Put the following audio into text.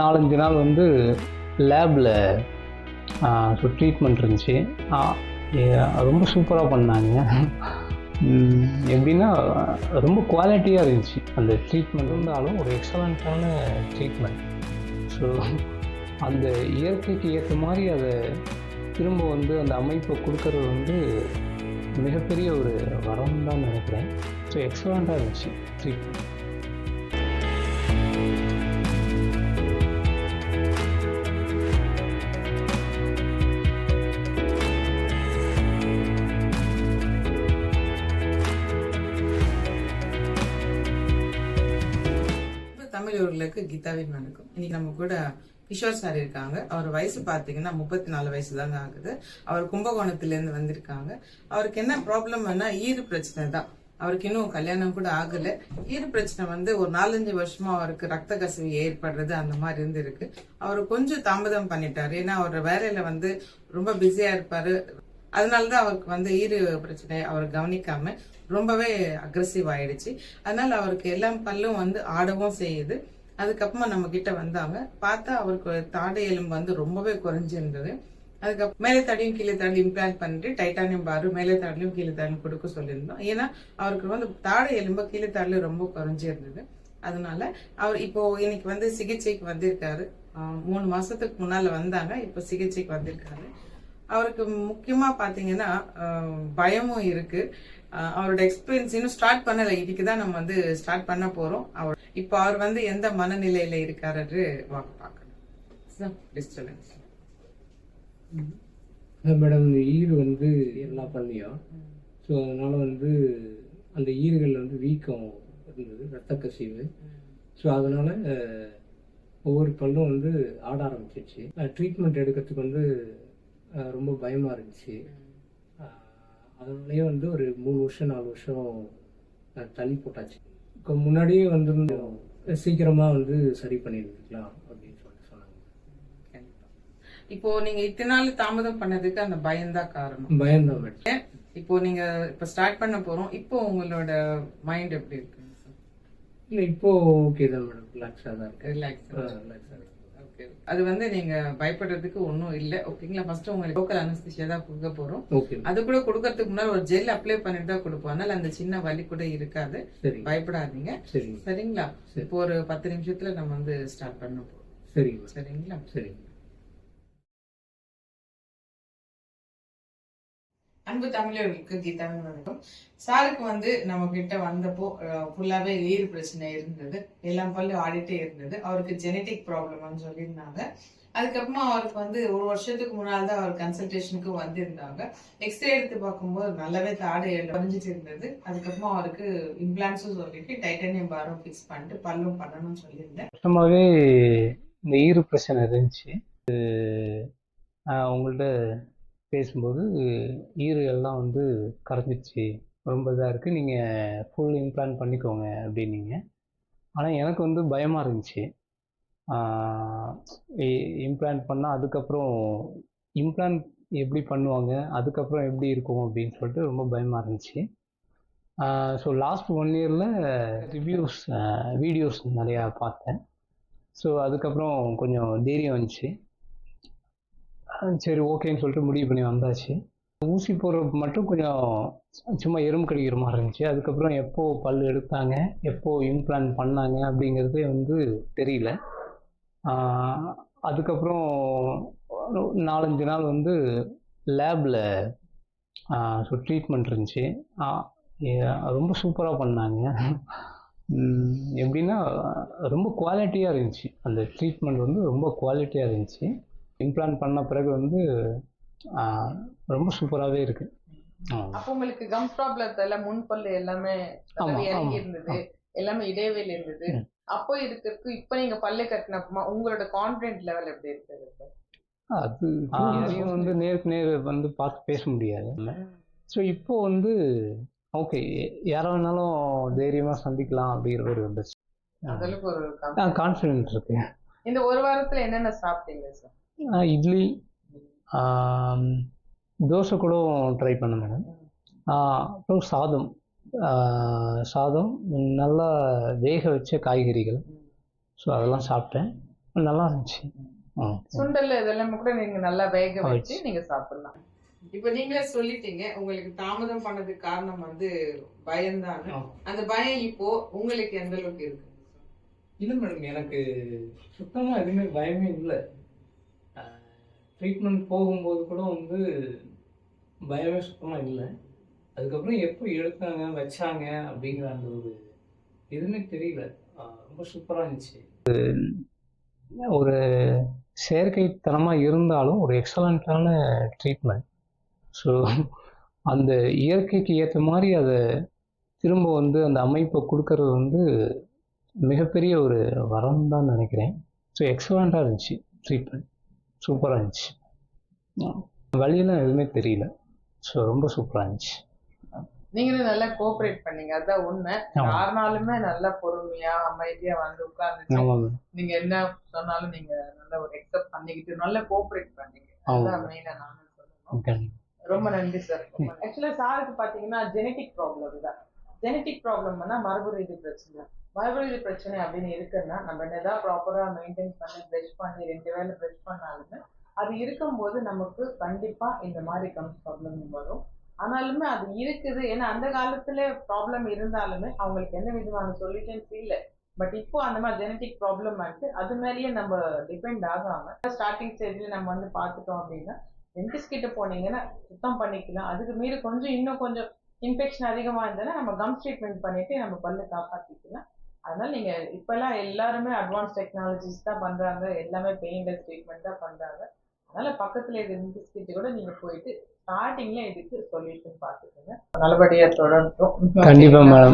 நாலஞ்சு நாள் வந்து லேபில் ஸோ ட்ரீட்மெண்ட் இருந்துச்சு. ரொம்ப சூப்பராக பண்ணாங்க. எப்படின்னா ரொம்ப குவாலிட்டியாக இருந்துச்சு. அந்த ட்ரீட்மெண்ட் இருந்தாலும் ஒரு எக்ஸலண்ட்டான ட்ரீட்மெண்ட் ஸோ அந்த இயற்கைக்கு ஏற்ற மாதிரி அதை திரும்ப வந்து அந்த அமைப்பை கொடுக்கறது வந்து மிகப்பெரிய ஒரு வரம் தான் நினைக்கிறேன். ஸோ எக்ஸலண்ட்டாக இருந்துச்சு ட்ரீட்மெண்ட் பெரியவர்களுக்கு கீதாவின் வணக்கம். இன்னைக்கு நம்ம கூட கிஷோர் சார் இருக்காங்க. அவர் வயசு பாத்தீங்கன்னா முப்பத்தி நாலு வயசு தாங்க ஆகுது. அவர் கும்பகோணத்துல இருந்து வந்திருக்காங்க. அவருக்கு என்ன ப்ராப்ளம்னா ஈறு பிரச்சனை தான். அவருக்கு இன்னும் கல்யாணம் கூட ஆகல. ஈறு பிரச்சனை வந்து ஒரு நாலஞ்சு வருஷமா அவருக்கு ரத்த கசிவு ஏற்படுறது அந்த மாதிரி இருந்திருக்கு. அவர் கொஞ்சம் தாமதம் பண்ணிட்டாரு. ஏன்னா அவர் வேலையில வந்து ரொம்ப பிஸியா இருப்பாரு. அதனாலதான் அவருக்கு வந்து ஈறு பிரச்சனை அவர் கவனிக்காம ரொம்பவே அக்ரஸிவ் ஆயிடுச்சு. அதனால அவருக்கு எல்லாம் பல்லும் வந்து ஆடவும் செய்யுது. அதுக்கப்புறமா நம்ம கிட்ட வந்தாங்க பார்த்தா அவருக்கு தாடை எலும்பு வந்து ரொம்பவே குறைஞ்சிருந்தது. அதுக்கப்புறம் மேலே தடியும் கீழே தடியும் இம்ப்ளான்ட் பண்ணிட்டு டைட்டானியம் பாரு மேலே தாடலையும் கீழே தாடிலும் கொடுக்க சொல்லியிருந்தோம். ஏன்னா அவருக்கு வந்து தாடை எலும்பு கீழே தாடிலும் ரொம்ப குறைஞ்சிருந்தது. அதனால அவர் இப்போ இன்னைக்கு வந்து சிகிச்சைக்கு வந்திருக்காரு. மூணு மாசத்துக்கு முன்னால வந்தாங்க இப்போ சிகிச்சைக்கு வந்திருக்காரு. அவருக்கு முக்கியமா பாத்தீங்கன்னா பயமும் இருக்கு. அவரோட எக்ஸ்பீரியன்ஸ் இன்னும் ஸ்டார்ட் பண்ணல. இன்னைக்கு தான் நம்ம வந்து ஸ்டார்ட் பண்ண போறோம். அவர் இப்போ அவர் வந்து எந்த மனநிலையில இருக்காரு வாங்க பார்க்கணும் டிஸ்டர்பன்ஸ் மேடம் இந்த ஈறு வந்து எல்லா பள்ளியும் ஸோ அதனால வந்து அந்த ஈறுகளில் வந்து வீக்கம் இருந்தது ரத்த கசிவு. ஸோ அதனால ஒவ்வொரு பல்லும் வந்து ஆட ஆரம்பிச்சிருச்சு. ட்ரீட்மெண்ட் எடுக்கிறதுக்கு வந்து ரொம்ப பயமாக இருந்துச்சு. அதனாலயே வந்து ஒரு மூணு வருஷம் நாலு வருஷம் தள்ளி போட்டாச்சு. இப்போ முன்னாடியே வந்து சீக்கிரமாக வந்து சரி பண்ணியிருந்துக்கலாம் அப்படின்னு சொல்லிட்டு சொன்னாங்க. இப்போ நீங்க இத்தனை நாள் தாமதம் பண்ணதுக்கு அந்த பயம்தான் காரணம். பயம்தான் மேடம். இப்போ நீங்க இப்ப ஸ்டார்ட் பண்ண போறோம். இப்போ உங்களோட மைண்ட் எப்படி இருக்கு? இல்லை இப்போ ஓகே தான் மேடம். ரிலாக்ஸாக தான் இருக்கு. ரிலாக்ஸ் ரிலாக்ஸாக இருக்கு. ஓகே அது வந்து நீங்க பயப்படுறதுக்கு ஒன்றும் இல்லை ஓகேங்களா ஃபர்ஸ்ட் உங்களுக்கு லோக்கல் அனஸ்திஷியா தான் கொடுக்க போறோம். அது கூட கொடுக்கறதுக்கு முன்னாடி ஒரு ஜெல் அப்ளை பண்ணிட்டு தான் கொடுப்போம். அதனால அந்த சின்ன வலி கூட இருக்காது. பயப்படாதீங்க. சரிங்க. சரிங்களா? சரி. இப்போ ஒரு பத்து நிமிஷத்துல நம்ம வந்து ஸ்டார்ட் பண்ண போறோம். சரிங்க. மேடம் சரிங்களா அன்பு தமிழர்களுக்கு கீதாவின் வணக்கம் சாருக்கு வந்து நம்ம கிட்ட வந்தப்போ ஃபுல்லாவே ஈறு பிரச்சனை இருந்தது. எல்லாம் பல்லு ஆடிட்டே இருந்தது. அவருக்கு ஜெனட்டிக் ப்ராப்ளம்னு சொல்லியிருந்தாங்க. அதுக்கப்புறமா அவருக்கு வந்து ஒரு வருஷத்துக்கு முன்னால் தான் அவர் கன்சல்டேஷனுக்கு வந்திருந்தாங்க. எக்ஸ்ரே எடுத்து பார்க்கும்போது நல்லாவே தாடை வரைஞ்சிட்டு இருந்தது. அதுக்கப்புறமா அவருக்கு இம்ப்ளான்ஸும் சொல்லிட்டு டைட்டானியம் பாரும் ஃபிக்ஸ் பண்ணிட்டு பல்லும் பண்ணணும்னு சொல்லியிருந்தேன். சுத்தமாகவே இந்த ஈறு பிரச்சனை இருந்துச்சு. இது, உங்கள்ட்ட பேசும்போது ஈறு எல்லாம் வந்து கரைஞ்சிருச்சு. ரொம்ப இதாக இருக்குது நீங்கள் ஃபுல் இம்ப்ளான் பண்ணிக்கோங்க அப்படின்னீங்க. ஆனால் எனக்கு வந்து பயமாக இருந்துச்சு. இம்ப்ளான் பண்ணால் அதுக்கப்புறம் இம்ப்ளான் எப்படி பண்ணுவாங்க அதுக்கப்புறம் எப்படி இருக்கும் அப்படின்னு சொல்லிட்டு ரொம்ப பயமாக இருந்துச்சு. ஸோ லாஸ்ட் ஒன் இயரில் ரிவ்யூஸ் வீடியோஸ் நிறையா பார்த்தேன். ஸோ அதுக்கப்புறம் கொஞ்சம் தைரியம் வந்துச்சு. சரி ஓகேன்னு சொல்லிட்டு முடிவு பண்ணி வந்தாச்சு. ஊசி போடுறது மட்டும் கொஞ்சம் சும்மா எறும்பு கடிக்கிற மாதிரி இருந்துச்சு. அதுக்கப்புறம் எப்போ பல் எடுத்தாங்க எப்போ இம்ப்ளான் பண்ணாங்க அப்படிங்கிறதே வந்து தெரியல. அதுக்கப்புறம் நாலஞ்சு நாள் வந்து லேபில் ஸோ ட்ரீட்மெண்ட் இருந்துச்சு. ரொம்ப சூப்பராக பண்ணாங்க. எப்படின்னா ரொம்ப குவாலிட்டியாக இருந்துச்சு. அந்த ட்ரீட்மெண்ட் வந்து ரொம்ப குவாலிட்டியாக இருந்துச்சு. இம்ப்ளான்ட் பண்ண பிறகு வந்து ரொம்ப சூப்பராகவே இருக்கு. அப்போ உங்களுக்கு கம் ப்ராப்ளத்துல முன் பல்லு எல்லாமே இறங்கி இருந்தது. எல்லாமே இடைவெளி இருந்தது. அப்போ இருக்கிறதுக்கு இப்ப நீங்க பல்லு கட்டினப்பமா உங்களோட கான்பிடன்ட் லெவல் எப்படி இருக்குது? அது யாரையும் வந்து நேருக்கு நேர் வந்து பார்த்து பேச முடியாது. ஸோ இப்போ வந்து ஓகே யாரை வேணாலும் தைரியமாக சந்திக்கலாம் அப்படிங்கிற ஒரு confidence. கான்ஃபிடென்ட் இருக்கு. இந்த ஒரு வாரத்துல என்னென்ன சாப்பிட்டீங்க சார் இட்லி தோசை கூட ட்ரை பண்ணேன் மேடம் அப்புறம் சாதம். ஆஹ் சாதம் நல்லா வேக வச்ச காய்கறிகள். ஸோ அதெல்லாம் சாப்பிட்டேன். நல்லா இருந்துச்சு. சுண்டல் இதெல்லாம் கூட நீங்க நல்லா வேக வச்சு. நீங்க சாப்பிடலாம். இப்ப நீங்களே சொல்லிட்டீங்க உங்களுக்கு தாமதம் பண்ணதுக்கு காரணம் வந்து பயம்தான் அந்த பயம் இப்போ உங்களுக்கு எந்த அளவுக்கு இருக்கு? இல்லை மேடம் எனக்கு சுத்தமாக எதுவுமே பயமே இல்லை. ட்ரீட்மெண்ட் போகும்போது கூட வந்து பயமே சுத்தமாக இல்லை. அதுக்கப்புறம் எப்போ எடுத்தாங்க வச்சாங்க அப்படிங்கிற அந்த ஒரு எதுவுமே தெரியல. ரொம்ப சூப்பராக இருந்துச்சு. ஒரு செயற்கைத்தனமாக இருந்தாலும் ஒரு எக்ஸலண்ட்டான ட்ரீட்மெண்ட் ஸோ அந்த இயற்கைக்கு ஏற்ற மாதிரி அதை திரும்ப வந்து அந்த அமைப்பை கொடுக்கறது வந்து மிகப்பெரிய ஒரு வரம் தான் நினைக்கிறேன். ஸோ எக்ஸலண்ட்டாக இருந்துச்சு ட்ரீட்மெண்ட் சூப்பராக இருந்துச்சு. வழியெல்லாம் எதுவுமே தெரியல. ஸோ ரொம்ப சூப்பராக இருந்துச்சு. நீங்களும் நல்லா கோஆபரேட் பண்ணீங்க. அதான் உண்மை. ஆமா. யாருனாலுமே நல்லா பொறுமையா அமைதியா வந்து உட்கார்ந்துட்டு ஆமாம் நீங்க என்ன சொன்னாலும் நீங்க நல்லா ஒரு எக்ஸப்ட் பண்ணிக்கிட்டு நல்லா கோஆபரேட் பண்ணீங்க. அதான் மெயினா நானும் சொல்லணும். ரொம்ப நன்றி சார். ஆக்சுவலா சாருக்கு பாத்தீங்கன்னா ஜெனட்டிக் ப்ராப்ளம் தான். ஜெனட்டிக் ப்ராப்ளம்னா மரபு ரீதி பிரச்சனை. மரபு ரீதி பிரச்சனை அப்படின்னு இருக்குன்னா நம்ம என்னதான் ப்ராப்பரா மெயின்டைன் பண்ணி ப்ரெஷ் பண்ணி ரெண்டு வேளை ப்ரெஷ் பண்ணாலுமே அது இருக்கும்போது நமக்கு கண்டிப்பா இந்த மாதிரி கம்ஸ் ப்ராப்ளம் வரும். ஆனாலுமே அது இருக்குது. ஏன்னா அந்த காலத்துல ப்ராப்ளம் இருந்தாலுமே அவங்களுக்கு எந்த விதமான சொல்யூஷன்ஸ் இல்லை. பட் இப்போ அந்த மாதிரி ஜெனட்டிக் ப்ராப்ளம் ஆயிட்டு அது மேலேயே நம்ம டிபெண்ட் ஆகாம ஸ்டார்டிங் ஸ்டேஜ்ல நம்ம வந்து பார்த்துட்டோம் அப்படின்னா டென்டிஸ்ட் கிட்ட போனீங்கன்னா சுத்தம் பண்ணிக்கலாம். அதுக்கு மீறி கொஞ்சம் இன்னும் கொஞ்சம் இன்ஃபெக்ஷன் அதிகமாக இருந்ததுன்னா நம்ம கம் ட்ரீட்மெண்ட் பண்ணிட்டு நம்ம பல்லு காப்பாற்றிக்கலாம் அதனால நீங்க இப்பெல்லாம் எல்லாருமே அட்வான்ஸ் டெக்னாலஜிஸ் தான் பண்றாங்க. எல்லாமே பெயின்லெஸ் ட்ரீட்மெண்ட் தான் பண்றாங்க. அதனால பக்கத்துல இருக்க டென்டிஸ்ட் கிட்ட கூட நீங்க போயிட்டு ஸ்டார்டிங்ல இதுக்கு சொல்யூஷன் பார்த்துக்கோங்க. நல்லபடியா தொடரட்டும். கண்டிப்பாக மேடம்